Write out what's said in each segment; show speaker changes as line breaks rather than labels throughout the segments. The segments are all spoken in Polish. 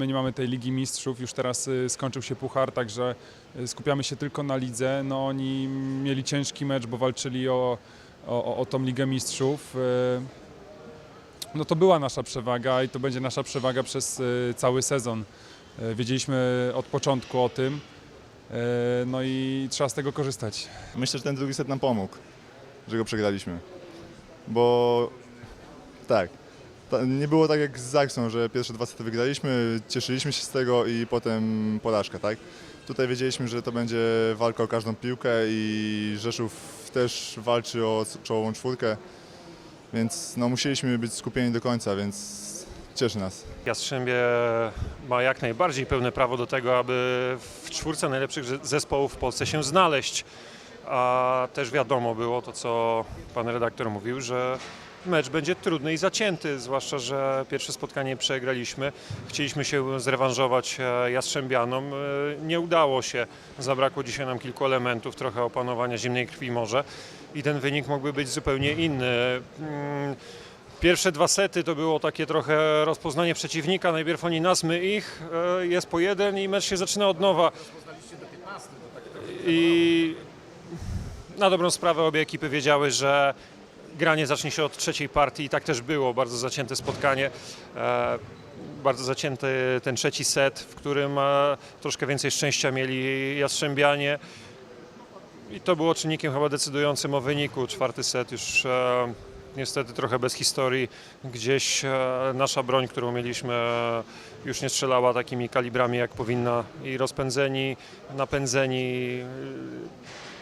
My nie mamy tej Ligi Mistrzów, już teraz y, skończył się puchar, także y, skupiamy się tylko na lidze. No oni mieli ciężki mecz, bo walczyli o, o, o- tą Ligę Mistrzów. Y, No to była nasza przewaga i to będzie nasza przewaga przez cały sezon. Wiedzieliśmy od początku o tym, no i trzeba z tego korzystać.
Myślę, że ten drugi set nam pomógł, że go przegraliśmy. Bo tak, ta- nie było tak jak z Zaksą, że pierwsze dwa sety wygraliśmy, cieszyliśmy się z tego i potem porażka, tak? Tutaj wiedzieliśmy, że to będzie walka o każdą piłkę i Rzeszów też walczy o czołową czwórkę, więc no, musieliśmy być skupieni do końca, więc cieszy nas.
Jastrzębie ma jak najbardziej pełne prawo do tego, aby w czwórce najlepszych ze- zespołów w Polsce się znaleźć. A też wiadomo było to, co pan redaktor mówił, że mecz będzie trudny i zacięty, zwłaszcza, że pierwsze spotkanie przegraliśmy. Chcieliśmy się zrewanżować e, Jastrzębianom. E, Nie udało się. Zabrakło dzisiaj nam kilku elementów, trochę opanowania zimnej krwi może i ten wynik mógłby być zupełnie inny. Mm, Pierwsze dwa sety to było takie trochę rozpoznanie przeciwnika. Najpierw oni nas, my ich. E, Jest po jeden i mecz się zaczyna od nowa. I na dobrą sprawę obie ekipy wiedziały, że granie zacznie się od trzeciej partii i tak też było. Bardzo zacięte spotkanie. E, Bardzo zacięty ten trzeci set, w którym e, troszkę więcej szczęścia mieli Jastrzębianie. I to było czynnikiem chyba decydującym o wyniku. Czwarty set już e, niestety trochę bez historii. Gdzieś nasza broń, którą mieliśmy, już nie strzelała takimi kalibrami jak powinna. I rozpędzeni, napędzeni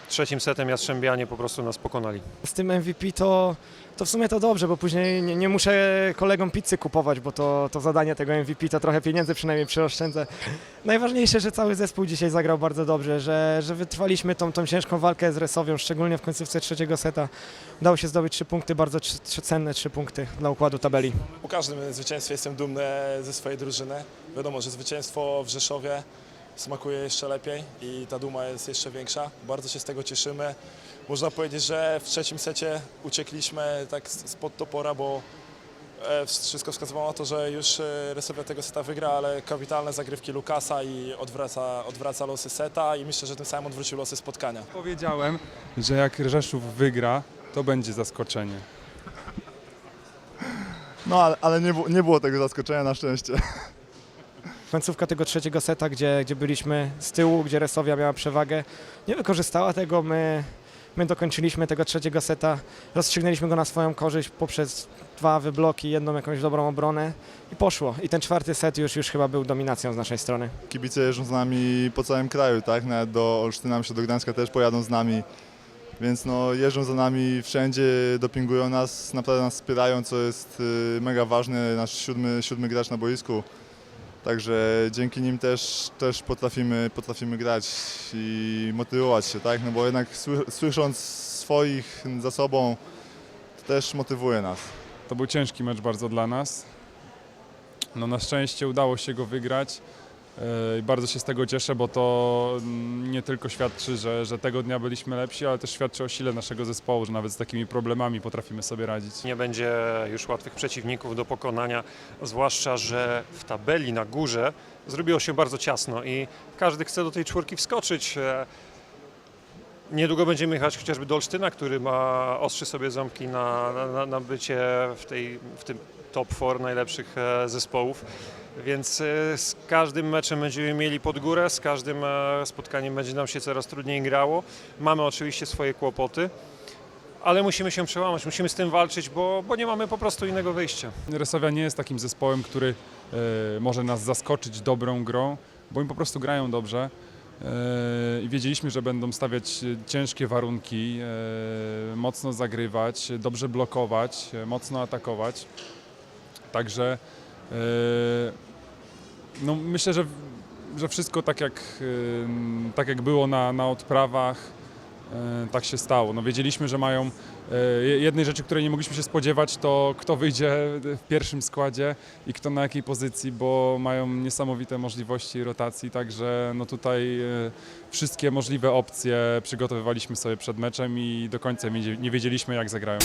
trzecim setem Jastrzębianie po prostu nas pokonali.
z tym MVP to, to w sumie to dobrze, bo później nie, nie muszę kolegom pizzy kupować, bo to, to zadanie tego MVP to trochę pieniędzy przynajmniej przyoszczędzę. Najważniejsze, że cały zespół dzisiaj zagrał bardzo dobrze, że, że wytrwaliśmy tą, tą ciężką walkę z Resowią, szczególnie w końcówce trzeciego seta. Udało się zdobyć trzy punkty, bardzo trzy, trzy cenne trzy punkty dla układu tabeli.
Po każdym zwycięstwie jestem dumny ze swojej drużyny. Wiadomo, że zwycięstwo w Rzeszowie smakuje jeszcze lepiej i ta duma jest jeszcze większa. Bardzo się z tego cieszymy. Można powiedzieć, że w trzecim secie uciekliśmy tak spod topora, bo e, wszystko wskazywało na to, że już e, Resowia tego seta wygra, ale kapitalne zagrywki Lukasa i odwraca, odwraca losy seta i myślę, że tym samym odwrócił losy spotkania.
Powiedziałem, że jak Rzeszów wygra, to będzie zaskoczenie.
No ale, ale nie, nie było tego zaskoczenia na szczęście.
Końcówka tego trzeciego seta, gdzie, gdzie byliśmy z tyłu, gdzie Resowia miała przewagę, nie wykorzystała tego. My, my dokończyliśmy tego trzeciego seta, rozstrzygnęliśmy go na swoją korzyść poprzez dwa wybloki, jedną jakąś dobrą obronę i poszło. I ten czwarty set już, już chyba był dominacją z naszej strony.
Kibice jeżdżą z nami po całym kraju, tak? Nawet do Olsztyna, myślę, do Gdańska też pojadą z nami. Więc no, jeżdżą za nami wszędzie, dopingują nas, naprawdę nas wspierają, co jest y, mega ważne, nasz siódmy, siódmy gracz na boisku. Także dzięki nim też, też potrafimy, potrafimy grać i motywować się, tak? No bo jednak sły- słysząc swoich za sobą, to też motywuje nas.
To był ciężki mecz bardzo dla nas. No na szczęście udało się go wygrać i bardzo się z tego cieszę, bo to mm, nie tylko świadczy, że, że tego dnia byliśmy lepsi, ale też świadczy o sile naszego zespołu, że nawet z takimi problemami potrafimy sobie radzić.
Nie będzie już łatwych przeciwników do pokonania, zwłaszcza, że w tabeli na górze zrobiło się bardzo ciasno i każdy chce do tej czwórki wskoczyć. Niedługo będziemy jechać chociażby do Olsztyna, który ma ostrzy sobie ząbki na, na, na bycie w, tej, w tym top 4 najlepszych e, zespołów. Więc e, z każdym meczem będziemy mieli pod górę, z każdym e, spotkaniem będzie nam się coraz trudniej grało. Mamy oczywiście swoje kłopoty, ale musimy się przełamać, musimy z tym walczyć, bo, bo nie mamy po prostu innego wyjścia.
Resowia nie jest takim zespołem, który e, może nas zaskoczyć dobrą grą, bo im po prostu grają dobrze. E, I wiedzieliśmy, że będą stawiać e, ciężkie warunki, e, mocno zagrywać, dobrze blokować, mocno atakować. Także no myślę, że, że wszystko tak jak, tak jak było na, na odprawach, tak się stało. No wiedzieliśmy, że mają E, Jednej rzeczy, której nie mogliśmy się spodziewać, to kto wyjdzie w pierwszym składzie i kto na jakiej pozycji, bo mają niesamowite możliwości rotacji, także no tutaj e, wszystkie możliwe opcje przygotowywaliśmy sobie przed meczem i do końca nie wiedzieliśmy jak zagrają.